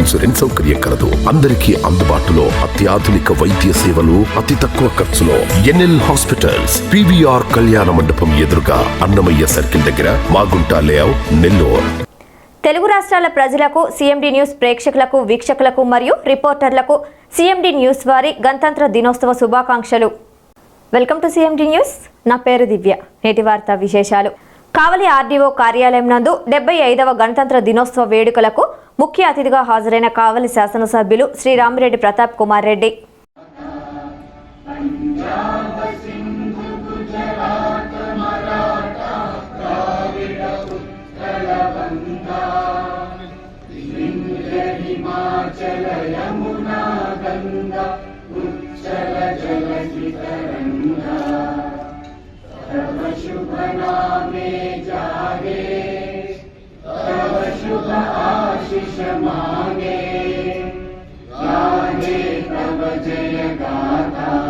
Insurance సౌకర్యం కలదు. అందరికీ అందుబాటులో అత్యాధునిక వైద్య సేవలు అతి తక్కువ ఖర్చులో ఎన్ఎల్ హాస్పిటల్స్ పివిఆర్ కళ్యాణ మండపం ఎదురుగా అన్నమయ్య సర్కిల్ దగ్గర మాగుంట లేఅవుట్ నెల్లూరు. తెలుగు రాష్ట్రాల ప్రజలకు సిఎండి న్యూస్ ప్రేక్షకులకు వీక్షకులకు మరియు రిపోర్టర్లకు సిఎండి న్యూస్ వారి గణతంత్ర దినోత్సవ శుభాకాంక్షలు. Welcome to CMD news. నా పేరు దివ్య. నేటి వార్త విశేషాలు. కావలి ఆర్డీఓ కార్యాలయం నందు డెబ్బై ఐదవ గణతంత్ర దినోత్సవ వేడుకలకు ముఖ్య అతిథిగా హాజరైన కావలి శాసనసభ్యులు శ్రీరామిరెడ్డి ప్రతాప్ కుమార్ రెడ్డి. आशीष मांगे। गाहे तब जय गाथा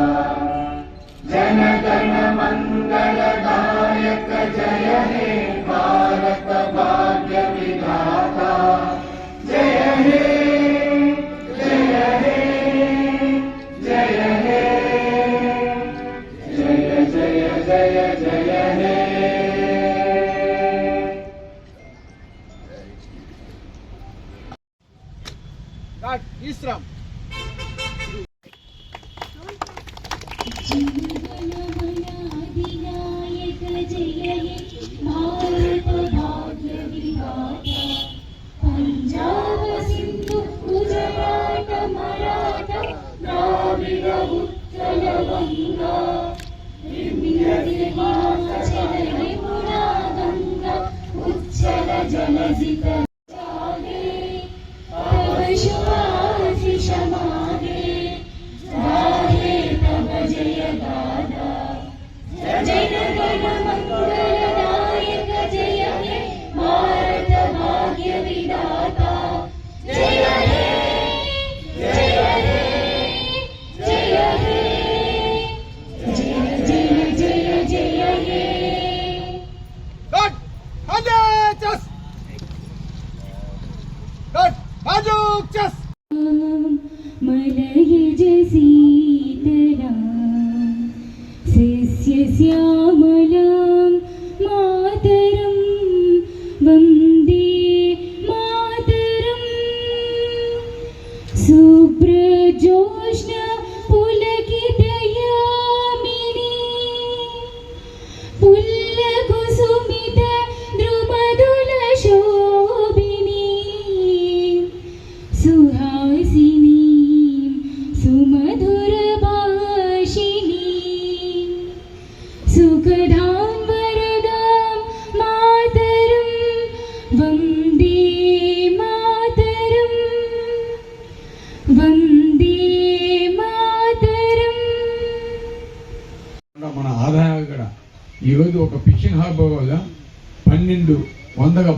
हिमाचल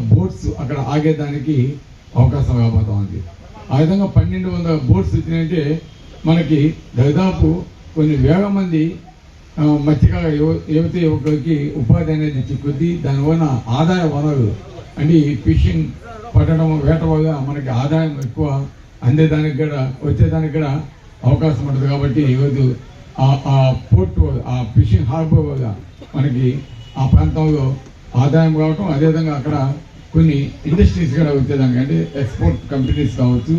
బోట్స్ అక్కడ ఆగేదానికి అవకాశం రాబోతా ఉంది ఆ విధంగా పన్నెండు వందల బోట్స్ వచ్చినాయంటే మనకి దాదాపు కొన్ని వేల మంది ఆ, మత్స్యకార యువ యువతి యువకులకి ఉపాధి అనేది చిక్కుద్ది దానివల్ల ఆదాయ వనరు అంటే ఈ ఫిషింగ్ పట్టడం వేట వల్ల మనకి ఆదాయం ఎక్కువ అందేదానికి కూడా వచ్చేదానికి కూడా అవకాశం ఉంటుంది. కాబట్టి ఈరోజు ఆ పోర్ట్ ఆ ఫిషింగ్ హార్బర్ వల్ల మనకి ఆ ప్రాంతంలో ఆదాయం రావటం అదేవిధంగా అక్కడ కొన్ని ఇండస్ట్రీస్ కూడా వచ్చేదానికి అంటే ఎక్స్పోర్ట్ కంపెనీస్ కావచ్చు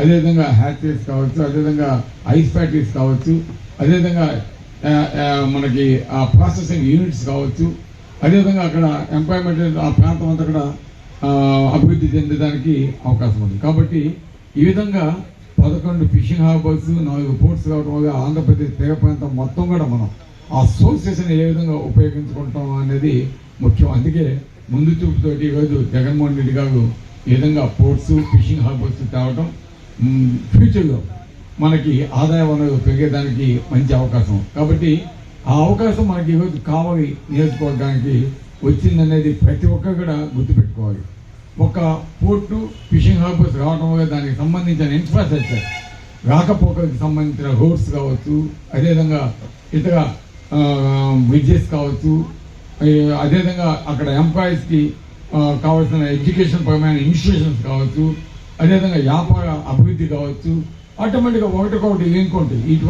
అదేవిధంగా హ్యాచరీస్ కావచ్చు అదేవిధంగా ఐస్ ఫ్యాక్టరీస్ కావచ్చు అదేవిధంగా మనకి ఆ ప్రాసెసింగ్ యూనిట్స్ కావచ్చు అదేవిధంగా అక్కడ ఎంప్లాయ్మెంట్ ఆ ప్రాంతం అంతా కూడా అభివృద్ధి చెందడానికి అవకాశం ఉంది. కాబట్టి ఈ విధంగా పదకొండు ఫిషింగ్ హార్బర్స్ నాలుగు పోర్ట్స్ కావడం వల్ల ఆంధ్రప్రదేశ్ తీర ప్రాంతం మొత్తం కూడా మనం ఆ సోర్సెస్ని ఏ విధంగా ఉపయోగించుకుంటాం అనేది ముఖ్యం. అందుకే ముందు చూపుతోటి ఈరోజు జగన్మోహన్ రెడ్డి గారు ఈ విధంగా పోర్ట్స్ ఫిషింగ్ హార్బర్స్ తేవటం ఫ్యూచర్లో మనకి ఆదాయ వనరు పెరిగేదానికి మంచి అవకాశం. కాబట్టి ఆ అవకాశం మనకి ఈరోజు కావాలి నియోజకవర్గానికి వచ్చిందనేది ప్రతి ఒక్కరు కూడా గుర్తుపెట్టుకోవాలి. ఒక పోర్టు ఫిషింగ్ హార్బర్స్ రావడం వల్ల దానికి సంబంధించిన ఇన్ఫ్రాస్ట్రక్చర్ రాకపోకలకు సంబంధించిన రోడ్స్ కావచ్చు అదేవిధంగా ఇతర బ్రిడ్జెస్ కావచ్చు అదేవిధంగా అక్కడ ఎంప్లాయీస్కి కావాల్సిన ఎడ్యుకేషన్ పరమైన ఇన్స్టిట్యూషన్స్ కావచ్చు అదేవిధంగా వ్యాపార అభివృద్ధి కావచ్చు ఆటోమేటిక్గా ఒకటికొకటి లింక్ ఉంటుంది. వీటి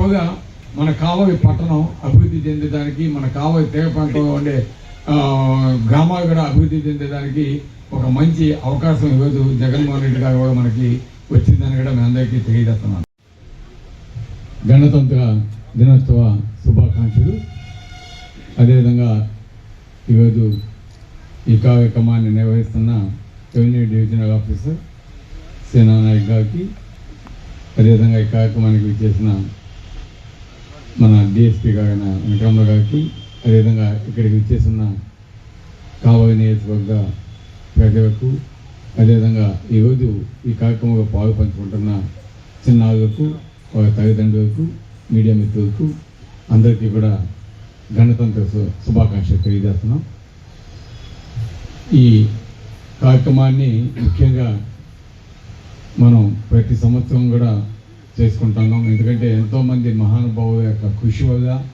మన కావలి పట్టణం అభివృద్ధి చెందేదానికి మన కావలి తీర ప్రాంతంలో ఉండే గ్రామాలు కూడా అభివృద్ధి చెందేదానికి ఒక మంచి అవకాశం ఈరోజు జగన్మోహన్ రెడ్డి గారు కూడా మనకి వచ్చిందని కూడా మీ అందరికీ తెలియజేస్తున్నాను. గణతంత్ర దినోత్సవ శుభాకాంక్షలు. అదేవిధంగా ఈరోజు ఈ కార్యక్రమాన్ని నిర్వహిస్తున్న revenue divisional officer Sena Nayak గారికి అదేవిధంగా ఈ కార్యక్రమానికి విచ్చేసిన మన డిఎస్పీ గారైన వెంకరమ్మ గారికి అదేవిధంగా ఇక్కడికి విచ్చేసిన కావలి నియోజకవర్గ ప్రజలకు అదేవిధంగా ఈరోజు ఈ కార్యక్రమంలో పాలు పంచుకుంటున్న చిన్నారులకు వారి తల్లిదండ్రులకు మీడియా మిత్రులకు అందరికీ కూడా గణతంత్ర శు- శుభాకాంక్షలు తెలియజేస్తున్నాం. ఈ కార్యక్రమాన్ని ముఖ్యంగా మనం ప్రతి సంవత్సరం కూడా చేసుకుంటున్నాం. ఎందుకంటే ఎంతోమంది మహానుభావుల యొక్క కృషి వల్ల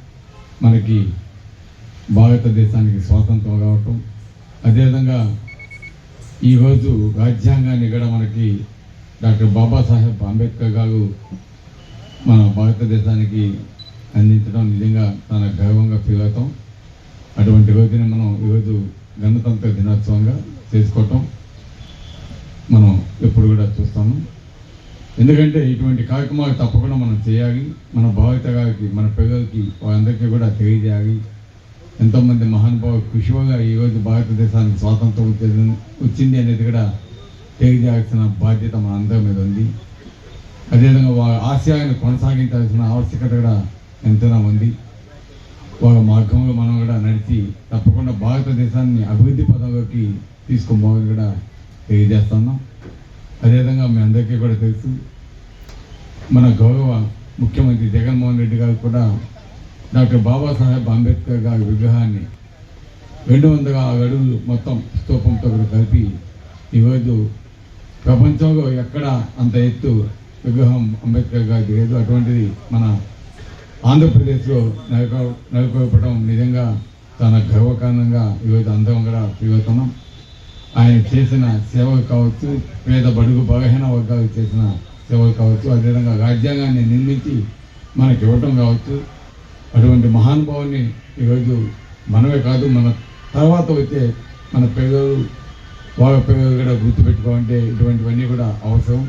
మనకి భారతదేశానికి స్వాతంత్రం కావటం. అదేవిధంగా ఈరోజు రాజ్యాంగాన్ని కూడా మనకి డాక్టర్ బాబాసాహెబ్ అంబేద్కర్ గారు మన భారతదేశానికి అందించడం నిజంగా చాలా గర్వంగా ఫీల్ అవుతాం. అటువంటి రోజుని మనం ఈరోజు గణతంత్ర దినోత్సవంగా చేసుకోవటం మనం ఎప్పుడు కూడా చూస్తాము. ఎందుకంటే ఇటువంటి కార్యక్రమాలు తప్పకుండా మనం చేయాలి. మన భావితగారికి మన పిల్లలకి వాళ్ళందరికీ కూడా తెలియజేయాలి. ఎంతోమంది మహానుభావ కృషిగా ఈరోజు భారతదేశానికి స్వాతంత్రం వచ్చేది వచ్చింది అనేది కూడా తెలియజేయాల్సిన బాధ్యత మన అందరి మీద ఉంది. అదేవిధంగా వాళ్ళ ఆశయాన్ని కొనసాగించాల్సిన ఆవశ్యకత కూడా ఎంతైనా ఉంది వాళ్ళ మార్గంలో మనం కూడా నడిచి తప్పకుండా భారతదేశాన్ని అభివృద్ధి పదంలోకి తీసుకోబోమని కూడా తెలియజేస్తున్నాం. అదేవిధంగా మీ అందరికీ కూడా తెలుసు మన గౌరవ ముఖ్యమంత్రి జగన్మోహన్ రెడ్డి గారు కూడా డాక్టర్ బాబాసాహెబ్ అంబేద్కర్ గారి విగ్రహాన్ని రెండు వందల ఆరు అడుగులు మొత్తం స్తూపంతో కూడా కలిపి ఈరోజు ప్రపంచంలో ఎక్కడ అంత ఎత్తు విగ్రహం అంబేద్కర్ గారికి లేదు. అటువంటిది మన ఆంధ్రప్రదేశ్లో నెలకొ నెలకొల్పడం నిజంగా చాలా గర్వకారణంగా ఈరోజు అందరం కూడా ఫీల్ ఆయన చేసిన సేవలు కావచ్చు పేద బడుగు బలహీన వర్గాలకు చేసిన సేవలు కావచ్చు అదేవిధంగా రాజ్యాంగాన్ని నిర్మించి మనకి ఇవ్వటం కావచ్చు. అటువంటి మహానుభావుని ఈరోజు మనమే కాదు మన తర్వాత వచ్చే మన పిల్లలు వాళ్ళ పిల్లలు కూడా గుర్తుపెట్టుకోవాలంటే ఇటువంటివన్నీ కూడా అవసరం.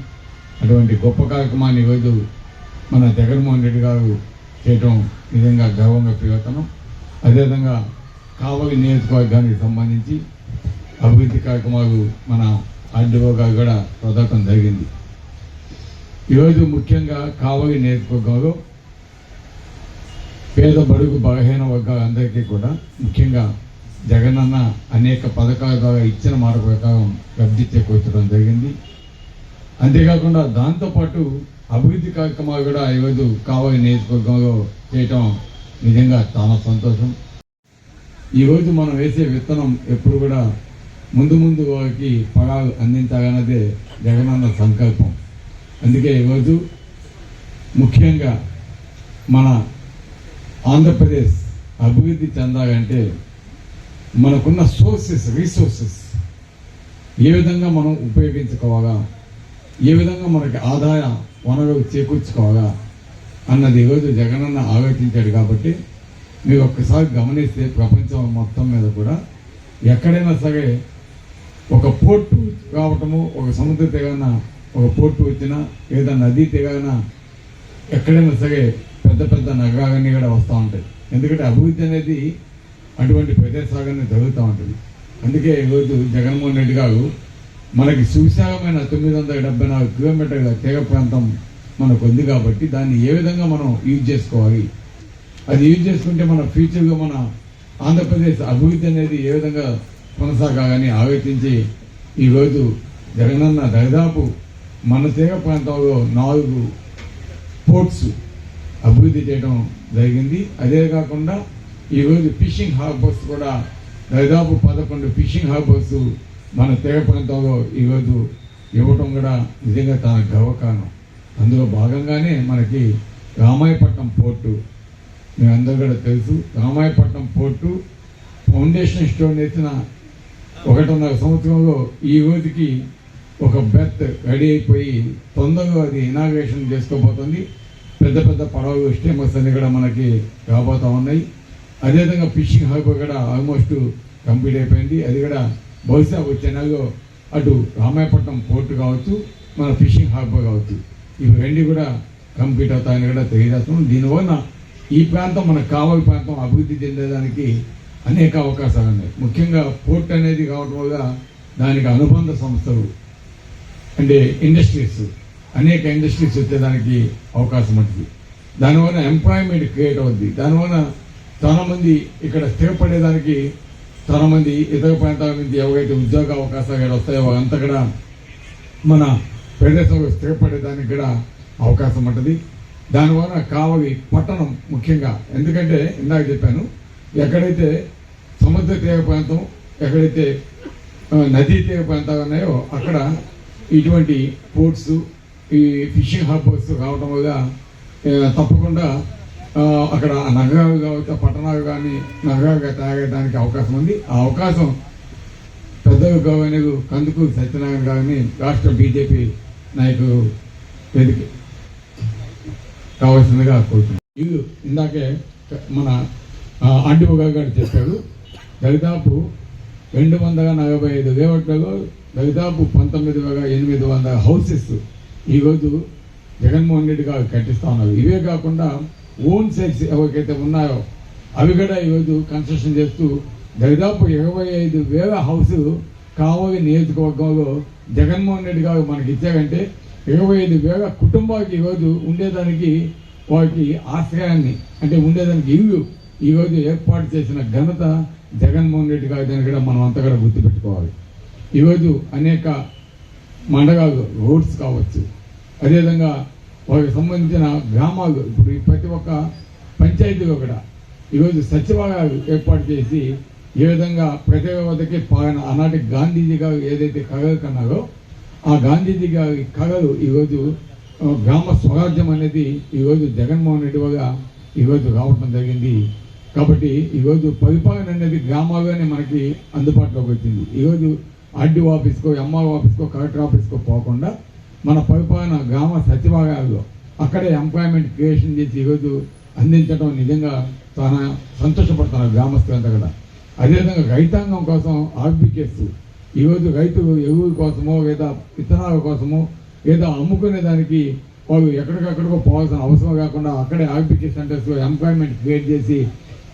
అటువంటి గొప్ప కార్యక్రమాన్ని ఈరోజు మన జగన్మోహన్ రెడ్డి గారు చేయటం నిజంగా గర్వంగా ఫీల్ అదేవిధంగా కావలి నియోజకవర్గానికి సంబంధించి అభివృద్ధి కార్యక్రమాలు మన ఆర్డీఓ గారు కూడా ప్రదర్శన జరిగింది. ఈరోజు ముఖ్యంగా కావలి నియోజకవర్గంలో పేద బడుగు బలహీన వర్గాలందరికీ కూడా ముఖ్యంగా జగనన్న అనేక పథకాల ద్వారా ఇచ్చిన మాట ప్రకారం లబ్ధి చేకూర్చడం జరిగింది. అంతేకాకుండా దాంతోపాటు అభివృద్ధి కార్యక్రమాలు కూడా ఈరోజు కావలి నియోజకవర్గంలో చేయటం నిజంగా చాలా సంతోషం. ఈరోజు మనం వేసే విత్తనం ఎప్పుడు కూడా ముందు ముందు వారికి ఫలాలు అందించాలన్నదే జగనన్న సంకల్పం. అందుకే ఈరోజు ముఖ్యంగా మన ఆంధ్రప్రదేశ్ అభివృద్ధి చెందాలంటే మనకున్న సోర్సెస్ రీసోర్సెస్ ఏ విధంగా మనం ఉపయోగించుకోవాలా ఏ విధంగా మనకి ఆదాయ వనరులు చేకూర్చుకోవాలా అన్నది ఈరోజు జగనన్న ఆలోచించాడు కాబట్టి మీరు ఒక్కసారి గమనిస్తే ప్రపంచం మొత్తం మీద కూడా ఎక్కడైనా సరే ఒక పోర్టు రావటము ఒక సముద్ర తెగన ఒక పోర్టు వచ్చినా లేదా నదీ తెగన ఎక్కడైనా సరే పెద్ద పెద్ద నగరాలన్నీ కూడా వస్తూ ఉంటాయి. ఎందుకంటే అభివృద్ధి అనేది అటువంటి ప్రదేశాలన్నీ జరుగుతూ ఉంటుంది. అందుకే ఈరోజు జగన్మోహన్ రెడ్డి గారు మనకి సువిశాలమైన తొమ్మిది వందల డెబ్బై నాలుగు కిలోమీటర్ల తీగ ప్రాంతం మనకు ఉంది కాబట్టి దాన్ని ఏ విధంగా మనం యూజ్ చేసుకోవాలి? అది యూజ్ చేసుకుంటే మన ఫ్యూచర్లో మన ఆంధ్రప్రదేశ్ అభివృద్ధి అనేది ఏ విధంగా కొనసాగాలని ఆలోచించి ఈరోజు జగనన్న దాదాపు మన తీగ ప్రాంతంలో నాలుగు పోర్ట్స్ అభివృద్ధి చేయడం జరిగింది. అదే కాకుండా ఈరోజు ఫిషింగ్ హార్బర్స్ కూడా దాదాపు పదకొండు ఫిషింగ్ హార్బర్స్ మన తీగ ప్రాంతంలో ఈరోజు ఇవ్వటం కూడా నిజంగా తన గర్వకారణం. అందులో భాగంగానే మనకి రామాయపట్నం పోర్టు మీ అందరూ కూడా తెలుసు. రామాయపట్నం పోర్టు ఫౌండేషన్ స్టోన్ ఎత్తిన ఒకటిన్నర సంవత్సరంలో ఈ రోజుకి ఒక బెర్త్ రెడీ అయిపోయి తొందరగా అది ఇనాగ్రేషన్ చేసుకోబోతుంది. పెద్ద పెద్ద పడవలు స్టీమర్స్ అన్ని కూడా మనకి రాబోతూ ఉన్నాయి. అదేవిధంగా ఫిషింగ్ హార్బర్ కూడా ఆల్మోస్ట్ కంప్లీట్ అయిపోయింది. అది కూడా బహుశా వచ్చే నెలలో అటు రామాయపట్నం పోర్టు కావచ్చు మన ఫిషింగ్ హార్బర్ కావచ్చు. ఇవి రెండు కూడా కంప్లీట్ అవుతాయని కూడా తెలియజేస్తున్నాం. దీనివల్ల ఈ ప్రాంతం మన కావలి ప్రాంతం అభివృద్ధి చెందేదానికి అనేక అవకాశాలు ఉన్నాయి. ముఖ్యంగా పోర్ట్ అనేది కావడం వల్ల దానికి అనుబంధ సంస్థలు అంటే ఇండస్ట్రీస్ అనేక ఇండస్ట్రీస్ వచ్చేదానికి అవకాశం ఉంటుంది. దానివల్ల ఎంప్లాయ్మెంట్ క్రియేట్ అవుద్ది. దానివల్ల చాలామంది ఇక్కడ స్థిరపడేదానికి చాలా మంది ఇతర ప్రాంతాల నుంచి ఎవరైతే ఉద్యోగ అవకాశాలు ఇక్కడ వస్తాయో అంతా కూడా మన ప్రదేశంలో స్థిరపడేదానికి కూడా అవకాశం ఉంటుంది. దానివల్ల కావలి పట్టణం ముఖ్యంగా. ఎందుకంటే ఇందాక చెప్పాను ఎక్కడైతే సముద్ర తీర ప్రాంతం ఎక్కడైతే నదీ తీర ప్రాంతాలు ఉన్నాయో అక్కడ ఇటువంటి పోర్ట్స్ ఈ ఫిషింగ్ హార్బర్స్ రావడం వల్ల తప్పకుండా అక్కడ నగరాలు కావచ్చు పట్టణాలు కానీ నగరాలుగా తయారయ్యడానికి అవకాశం ఉంది. ఆ అవకాశం పెద్దలు గవర్నరు కందుకు సత్యనారాయణ గారిని రాష్ట్ర బీజేపీ నాయకులు వెతికి కావాల్సిందిగా కోరుతున్నాను. ఇల్లు ఇందాకే మన ఆర్డీఓ గారు చెప్పాడు దరిదాపు రెండు వందల నలభై ఐదు లేవట్లలో దరిదాపు పంతొమ్మిది వేల ఎనిమిది వందల హౌసెస్ ఈరోజు జగన్మోహన్ రెడ్డి గారు కట్టిస్తా ఉన్నారు. ఇవే కాకుండా ఓన్ సైట్స్ ఎవరికైతే ఉన్నాయో అవి కూడా ఈరోజు కన్స్ట్రక్షన్ చేస్తూ దాదాపు ఇరవై ఐదు వేల హౌస్ కావలి నియోజకవర్గంలో జగన్మోహన్ రెడ్డి గారు మనకి ఇచ్చారంటే ఇరవై ఐదు వేల కుటుంబాలకి ఈరోజు ఉండేదానికి వారికి ఆశ్రయాన్ని అంటే ఉండేదానికి ఇల్లు ఈరోజు ఏర్పాటు చేసిన ఘనత జగన్మోహన్ రెడ్డి గారి దాన్ని కూడా మనం అంతా కూడా గుర్తుపెట్టుకోవాలి. ఈరోజు అనేక మండలాలు రోడ్స్ కావచ్చు అదేవిధంగా వారికి సంబంధించిన గ్రామాలు ఇప్పుడు ప్రతి ఒక్క పంచాయతీలో కూడా ఈరోజు సచివాలయాలు ఏర్పాటు చేసి ఏ విధంగా ప్రతి వద్దకి పాలన ఆనాటి గాంధీజీ గారు ఏదైతే కళలు కన్నారో ఆ గాంధీజీ గారి కళలు ఈరోజు గ్రామ స్వరాజ్యం అనేది ఈరోజు జగన్మోహన్ రెడ్డి వల్ల ఈరోజు రావటం జరిగింది. కాబట్టి ఈరోజు పరిపాలన అనేది గ్రామాల్లోనే మనకి అందుబాటులోకి వచ్చింది. ఈరోజు ఆర్డీ ఆఫీస్కో ఎంఆర్ఓ ఆఫీస్కో కలెక్టర్ ఆఫీస్కో పోకుండా మన పరిపాలన గ్రామ సచివాలయాల్లో అక్కడే ఎంప్లాయ్మెంట్ క్రియేషన్ చేసి ఈరోజు అందించడం నిజంగా చాలా సంతోషపడుతున్నారు గ్రామస్తులంతా కూడా. అదేవిధంగా రైతాంగం కోసం ఆర్బికేస్ ఈరోజు రైతులు ఎరువుల కోసమో లేదా విత్తనాల కోసమో లేదా అమ్ముకునే దానికి వాళ్ళు ఎక్కడికక్కడికో పోవాల్సిన అవసరం కాకుండా అక్కడే ఆర్బికే సెంటర్స్లో ఎంప్లాయ్మెంట్ క్రియేట్ చేసి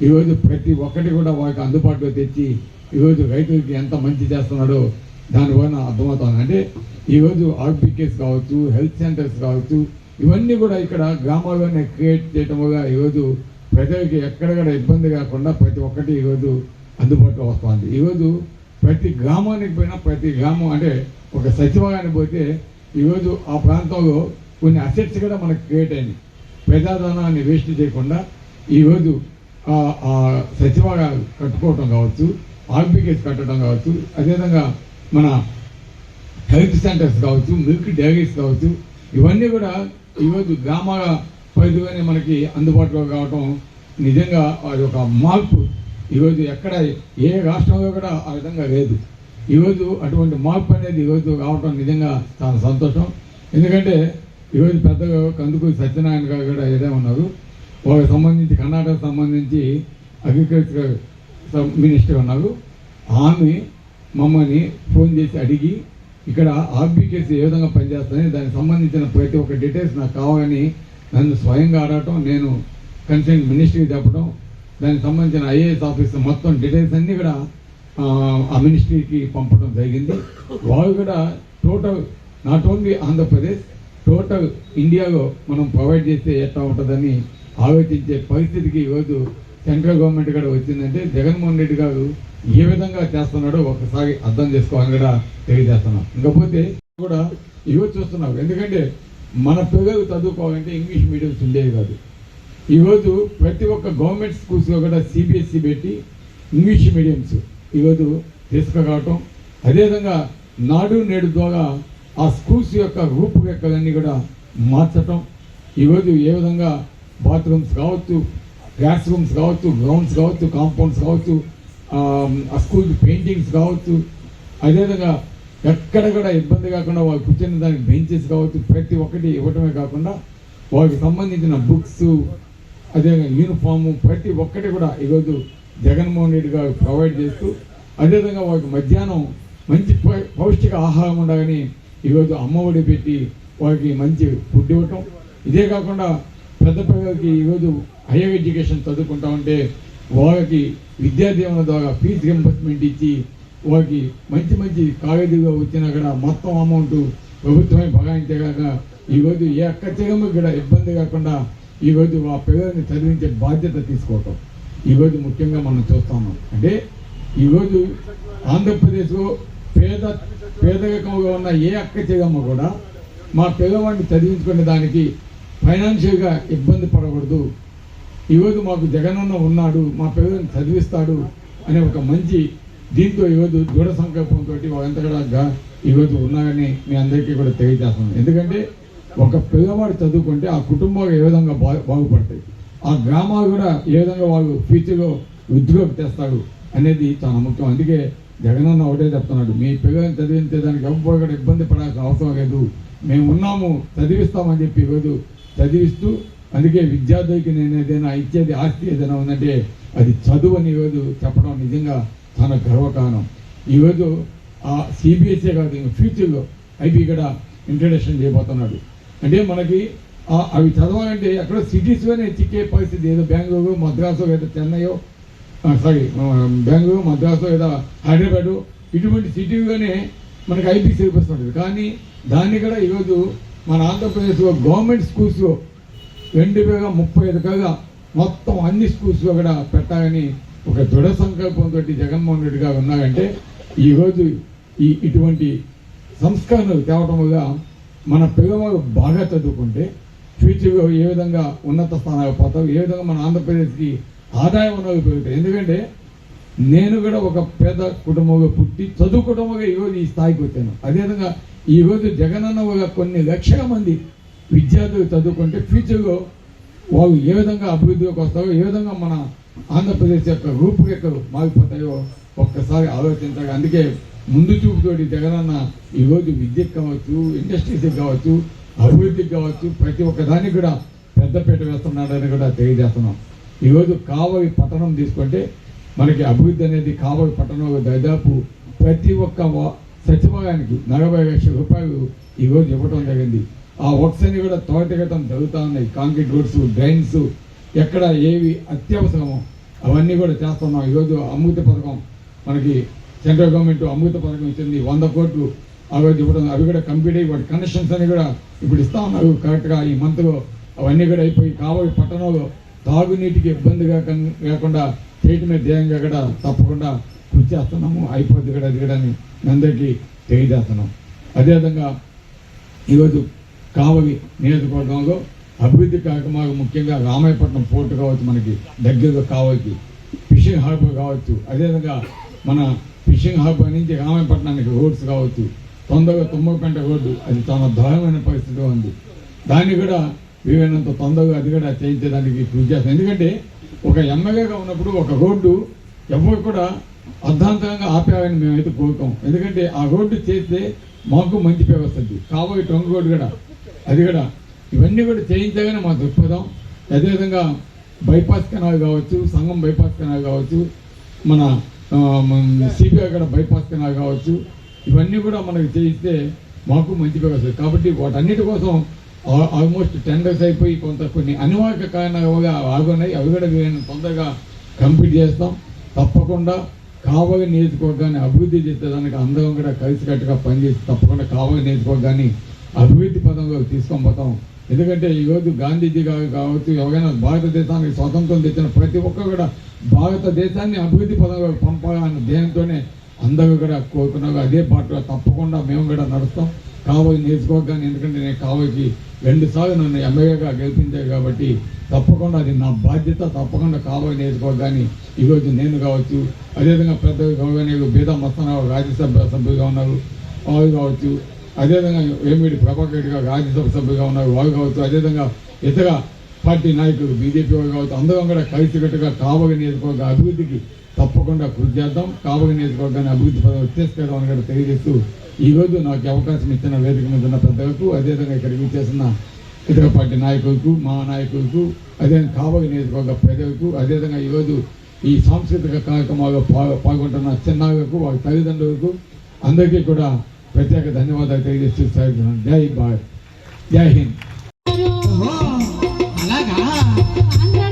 ఈరోజు ప్రతి ఒక్కటి కూడా వాళ్ళకి అందుబాటులో తెచ్చి ఈరోజు రైతులకి ఎంత మంచి చేస్తున్నాడో దానివల్ల అర్థమవుతుంది. అంటే ఈరోజు ఆర్బీకేస్ కావచ్చు హెల్త్ సెంటర్స్ కావచ్చు ఇవన్నీ కూడా ఇక్కడ గ్రామాల్లోనే క్రియేట్ చేయటం వల్ల ఈరోజు ప్రజలకి ఎక్కడ కూడా ఇబ్బంది కాకుండా ప్రతి ఒక్కటి ఈరోజు అందుబాటులో వస్తుంది. ఈరోజు ప్రతి గ్రామానికి పోయినా ప్రతి గ్రామం అంటే ఒక సచివాలయానికి పోతే ఈరోజు ఆ ప్రాంతంలో కొన్ని అసెట్స్ కూడా మనకు క్రియేట్ అయినాయి. ప్రజాధనాన్ని వేస్ట్ చేయకుండా ఈరోజు ఆ సచివాలయాలు కట్టుకోవటం కావచ్చు ఆర్బీకేస్ కట్టడం కావచ్చు అదేవిధంగా మన హెల్త్ సెంటర్స్ కావచ్చు మిల్క్ డైరీస్ కావచ్చు ఇవన్నీ కూడా ఈరోజు గ్రామాల పరిధిలోనే మనకి అందుబాటులో కావటం నిజంగా అది ఒక మార్పు. ఈరోజు ఎక్కడ ఏ రాష్ట్రంలో కూడా ఆ విధంగా లేదు. ఈరోజు అటువంటి మార్పు అనేది ఈరోజు రావటం నిజంగా చాలా సంతోషం. ఎందుకంటే ఈరోజు పెద్దగా కందుకూరి సత్యనారాయణ గారు కూడా ఏదే ఉన్నారు. వాళ్ళకి సంబంధించి కర్ణాటక సంబంధించి అగ్రికల్చర్ మినిస్టర్ ఉన్నారు. ఆమె మమ్మల్ని ఫోన్ చేసి అడిగి ఇక్కడ ఆర్బీకేస్ ఏ విధంగా పనిచేస్తుంది దానికి సంబంధించిన ప్రతి ఒక్క డీటెయిల్స్ నాకు కావాలని నన్ను స్వయంగా అడగటం నేను కన్సర్న్ మినిస్ట్రీకి చెప్పడం దానికి సంబంధించిన ఐఏఎస్ ఆఫీసర్ మొత్తం డీటెయిల్స్ అన్నీ కూడా ఆ, ఆ మినిస్ట్రీకి పంపడం జరిగింది. వాళ్ళు కూడా total not only Andhra Pradesh total ఇండియాలో మనం ప్రొవైడ్ చేస్తే ఎట్లా ఉంటుందని ఆలోచించే పరిస్థితికి ఈరోజు సెంట్రల్ గవర్నమెంట్ కూడా వచ్చిందంటే జగన్మోహన్ రెడ్డి గారు ఏ విధంగా చేస్తున్నాడో ఒకసారి అర్థం చేసుకోవాలని కూడా తెలియజేస్తున్నాం. ఇంకపోతే కూడా ఇవో చూస్తున్నాం. ఎందుకంటే మన పిల్లలు చదువుకోవాలంటే ఇంగ్లీష్ మీడియంస్ ఉండేవి కాదు. ఈరోజు ప్రతి ఒక్క గవర్నమెంట్ స్కూల్స్లో కూడా సిబిఎస్ఈ పెట్టి ఇంగ్లీష్ మీడియంస్ ఈరోజు తీసుకురావటం. అదేవిధంగా నాడు నేడు ద్వారా ఆ స్కూల్స్ యొక్క రూపురేఖలన్నీ కూడా మార్చటం. ఈరోజు ఏ విధంగా బాత్రూమ్స్ కావచ్చు క్లాస్ రూమ్స్ కావచ్చు గ్రౌండ్స్ కావచ్చు కాంపౌండ్స్ కావచ్చు ఆ, స్కూల్ పెయింటింగ్స్ కావచ్చు అదేవిధంగా ఎక్కడ కూడా ఇబ్బంది కాకుండా వాళ్ళు కూర్చున్న దానికి బెంచెస్ కావచ్చు ప్రతి ఒక్కటి ఇవ్వటమే కాకుండా వాళ్ళకి సంబంధించిన బుక్స్ అదేవిధంగా యూనిఫాము ప్రతి ఒక్కటి కూడా ఈరోజు జగన్మోహన్ రెడ్డి గారు ప్రొవైడ్ చేస్తూ అదేవిధంగా వాళ్ళకి మధ్యాహ్నం మంచి పౌ- పౌష్టిక ఆహారం ఉండాలని ఈరోజు అమ్మఒడి పెట్టి వాళ్ళకి మంచి ఫుడ్ ఇవ్వటం. ఇదే కాకుండా పెద్ద పిల్లలకి ఈరోజు హైయర్ ఎడ్యుకేషన్ చదువుకుంటా ఉంటే వాళ్ళకి విద్యా దీవెన ద్వారా ఫీజు రింబర్స్మెంట్ ఇచ్చి వాళ్ళకి మంచి మంచి కాలేజీలో వచ్చినా కూడా మొత్తం అమౌంట్ ప్రభుత్వమే బగాయించే కాక ఈరోజు ఏ అక్క చెగమ్మకి కూడా ఇబ్బంది కాకుండా ఈరోజు ఆ పిల్లల్ని చదివించే బాధ్యత తీసుకోవటం. ఈరోజు ముఖ్యంగా మనం చూస్తున్నాం అంటే ఈరోజు ఆంధ్రప్రదేశ్లో పేద పేదరికంగా ఉన్న ఏ అక్క చెగమ్మ కూడా మా పిల్లవాడిని చదివించుకునే దానికి ఫైనాన్షియల్గా ఇబ్బంది పడకూడదు. ఈరోజు మాకు జగనన్న ఉన్నాడు మా పిల్లల్ని చదివిస్తాడు అనే ఒక మంచి దీంతో ఈరోజు దృఢ సంకల్పంతో వాళ్ళంతా కూడా ఈరోజు ఉన్నారని మీ అందరికీ కూడా తెలియజేస్తున్నాను ఎందుకంటే ఒక పిల్లవాడు చదువుకుంటే ఆ కుటుంబాలు ఏ విధంగా బాగుపడతాయి. ఆ గ్రామాలు కూడా ఏ విధంగా వాళ్ళు ఫ్యూచర్లో ఉద్యోగం తెస్తారు అనేది చాలా ముఖ్యం. అందుకే జగనన్న ఒకటే చెప్తున్నాడు మీ పిల్లల్ని చదివించేదానికి ఎవ్వరు కూడా ఇబ్బంది పడాల్సిన అవసరం లేదు. మేము ఉన్నాము చదివిస్తామని చెప్పి ఈరోజు చదివిస్తూ అందుకే విద్యార్థులకి నేను ఏదైనా ఇచ్చేది ఆస్తి ఏదైనా ఉందంటే అది చదువు అని ఈరోజు చెప్పడం నిజంగా చాలా గర్వకారణం. ఈరోజు ఆ సిబిఎస్ఏ కాదు ఫ్యూచర్లో ఐబీ కూడా ఇంట్రడక్షన్ చేయబోతున్నాడు. అంటే మనకి అవి చదవాలంటే అక్కడ సిటీస్లోనే చిక్కే పరిస్థితి. ఏదో బెంగళూరు మద్రాసు లేదా చెన్నైయో సారీ బెంగళూరు మద్రాసు లేదా హైదరాబాదు ఇటువంటి సిటీలోనే మనకి ఐపీ సిలబస్ ఉంటుంది కానీ దాన్ని కూడా ఈరోజు మన ఆంధ్రప్రదేశ్లో గవర్నమెంట్ స్కూల్స్లో రెండు వేల ముప్పై ఐదు కాగా మొత్తం అన్ని స్కూల్స్లో కూడా పెట్టాలని ఒక దృఢ సంకల్పంతో జగన్మోహన్ రెడ్డి గారు ఉన్నారంటే ఈరోజు ఈ ఇటువంటి సంస్కరణలు తేవటం వల్ల మన పిల్లవాడు బాగా చదువుకుంటే ఫ్యూచర్లో ఏ విధంగా ఉన్నత స్థానాలు పోతావు ఏ విధంగా మన ఆంధ్రప్రదేశ్కి ఆదాయ వనరులు పెరుగుతాయి. ఎందుకంటే నేను కూడా ఒక పేద కుటుంబంలో పుట్టి చదువు కుటుంబంగా ఈరోజు ఈ స్థాయికి వచ్చాను. అదేవిధంగా ఈరోజు జగనన్న వల్ల కొన్ని లక్షల మంది విద్యార్థులు చదువుకుంటే ఫ్యూచర్లో వాళ్ళు ఏ విధంగా అభివృద్ధిలోకి వస్తారో ఏ విధంగా మన ఆంధ్రప్రదేశ్ యొక్క రూపురేఖలు మారిపోతాయో ఒక్కసారి ఆలోచించాలి. అందుకే ముందు చూపుతోటి జగనన్న ఈరోజు విద్యకు కావచ్చు ఇండస్ట్రీస్కి కావచ్చు అభివృద్ధికి కావచ్చు ప్రతి ఒక్కదానికి కూడా పెద్దపీట వేస్తున్నాడని కూడా తెలియజేస్తున్నాం. ఈరోజు కావలి పట్టణం తీసుకుంటే మనకి అభివృద్ధి అనేది కావలి పట్టణంలో దాదాపు ప్రతి ఒక్క సచివాలయానికి నలభై లక్షల రూపాయలు ఈరోజు ఇవ్వటం జరిగింది. ఆ వర్క్స్ అన్ని కూడా త్వరితగతం జరుగుతూ ఉన్నాయి కాంక్రీట్ రోడ్స్ డ్రైన్స్ ఎక్కడ ఏవి అత్యవసరమో అవన్నీ కూడా చేస్తున్నాం. ఈరోజు అమృత పథకం మనకి సెంట్రల్ గవర్నమెంట్ అమృత పథకం ఇచ్చింది. వంద కోట్లు ఆ రోజు ఇవ్వడం. అవి కూడా కంప్లీట్ అయ్యి వాటి కనెక్షన్స్ అని కూడా ఇప్పుడు ఇస్తా ఉన్నారు. కరెక్ట్గా ఈ మంత్లో అవన్నీ కూడా అయిపోయి కావాలి పట్టణంలో తాగునీటికి ఇబ్బందిగా కాకుండా ట్రీట్మెంట్ ధ్యేయంగా కూడా తప్పకుండా కృషి చేస్తున్నాము. అయిపోద్ది కూడా అది కూడా అని అందరికీ తెలియజేస్తున్నాం. అదేవిధంగా ఈరోజు కావలి నియోజకవర్గంలో అభివృద్ధి కార్యక్రమాలు ముఖ్యంగా రామాయపట్నం పోర్టు కావచ్చు మనకి దగ్గరగా కావలికి ఫిషింగ్ హార్బర్ కావచ్చు అదేవిధంగా మన ఫిషింగ్ హార్బర్ నుంచి రామాయపట్నానికి రోడ్స్ కావచ్చు తొందరగా తుమ్మకంట రోడ్డు అది చాలా దారుణమైన పరిస్థితిలో ఉంది. దాన్ని కూడా వీలైనంత తొందరగా అది కూడా చేయించడానికి కృషి చేస్తాం. ఎందుకంటే ఒక ఎమ్మెల్యేగా ఉన్నప్పుడు ఒక రోడ్డు ఎవరు కూడా అర్ధాంతరంగా ఆపేయాలని మేమైతే కోరుతాం ఎందుకంటే ఆ రోడ్డు చేస్తే మాకు మంచి పేరు వస్తుంది. కాబోయే టొంగ రోడ్డు కూడా అది కూడా. ఇవన్నీ కూడా చేయించగానే మా దృక్పథం. అదేవిధంగా బైపాస్ కెనాల్ కావచ్చు సంఘం బైపాస్ కెనాల్ కావచ్చు మన సిబిఐ కూడా బైపాస్ కెనాల్ కావచ్చు. ఇవన్నీ కూడా మనకు చేయిస్తే మాకు మంచి వస్తుంది కాబట్టి వాటన్నిటి కోసం ఆల్మోస్ట్ టెండర్స్ అయిపోయి కొంత కొన్ని అనివార్య కారణాలుగా ఆగున్నాయి. అవి కూడా వీలైన తొందరగా కంప్లీట్ చేస్తాం. తప్పకుండా కావగా నియోజకవర్గాన్ని అభివృద్ధి చేసేదానికి అందరం కూడా కలిసికట్టుగా పనిచేసి తప్పకుండా కావగా నియోజకవర్గాన్ని అభివృద్ధి పదంలో తీసుకొని పోతాం. ఎందుకంటే ఈరోజు గాంధీజీ గారు కావచ్చు ఎవరైనా భారతదేశానికి స్వతంత్రం తెచ్చిన ప్రతి ఒక్కరు కూడా భారతదేశాన్ని అభివృద్ధి పదంలో పంపాలన్న ధ్యేయంతోనే అందరూ కూడా కోరుకున్నారు అదే పాటలో తప్పకుండా మేము కూడా నడుస్తాం. కావలి నేర్చుకోగానే ఎందుకంటే నేను కావలికి రెండుసార్లు నన్ను ఎమ్మెల్యేగా గెలిపించాయి కాబట్టి తప్పకుండా అది నా బాధ్యత. తప్పకుండా కావలి నియోజకవర్గాన్ని ఈరోజు నేను కావచ్చు అదేవిధంగా పెద్ద గౌరవనీయులు బీద మస్తారావు రాజ్యసభ సభ్యులుగా ఉన్నారు వారు కావచ్చు అదేవిధంగా వేమిడి ప్రభాకర్ రెడ్డి గారు రాజ్యసభ సభ్యులుగా ఉన్నారు వారు కావచ్చు. అదేవిధంగా ఇతర పార్టీ నాయకులు బీజేపీ వారు కావచ్చు అందరం కూడా కలిసికట్టుగా కాబోయే నియోజకవర్గ అభివృద్ధికి తప్పకుండా కృషి చేద్దాం. కాబోయే నియోజకవర్గాన్ని అభివృద్ధి పదవి తీసుకెళ్దామని కూడా తెలియజేస్తూ ఈ రోజు నాకు అవకాశం ఇచ్చిన వేదిక మీద ఉన్న పెద్దలకు అదేవిధంగా ఇక్కడికి చేసిన ఇతర పార్టీ నాయకులకు మా నాయకులకు అదేవిధంగా కాబోయే నియోజకవర్గ ప్రజలకు అదేవిధంగా ఈరోజు ఈ సాంస్కృతిక కార్యక్రమాల్లో పాల్గొంటున్న చిన్నారులకు వారి తల్లిదండ్రులకు అందరికీ కూడా ప్రత్యేక ధన్యవాదాలు తెలియజేస్తూ జై భారత్. జై హింద్. అలాగా?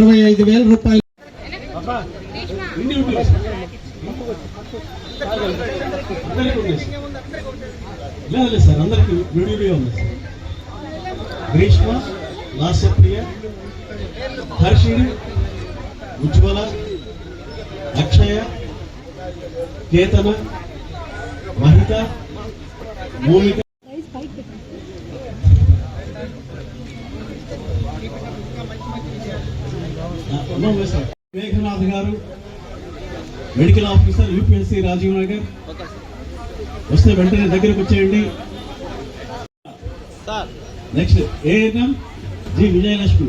ఇరవై ఐదు వేల రూపాయలు. లేదు సార్ అందరికి విడివిడిగా ఉంది సార్. గ్రీష్మ లాస్యప్రియ హర్షిణి ఉజ్వల అక్షయ కేతన మహిత మూలిక ఆ, ఉన్నాం లేదు సార్. మేఘనాథ్ గారు medical officer UPSC Rajiv Nagar వస్తే వెంటనే దగ్గరకు వచ్చేయండి. Next ANM G Vijayalakshmi.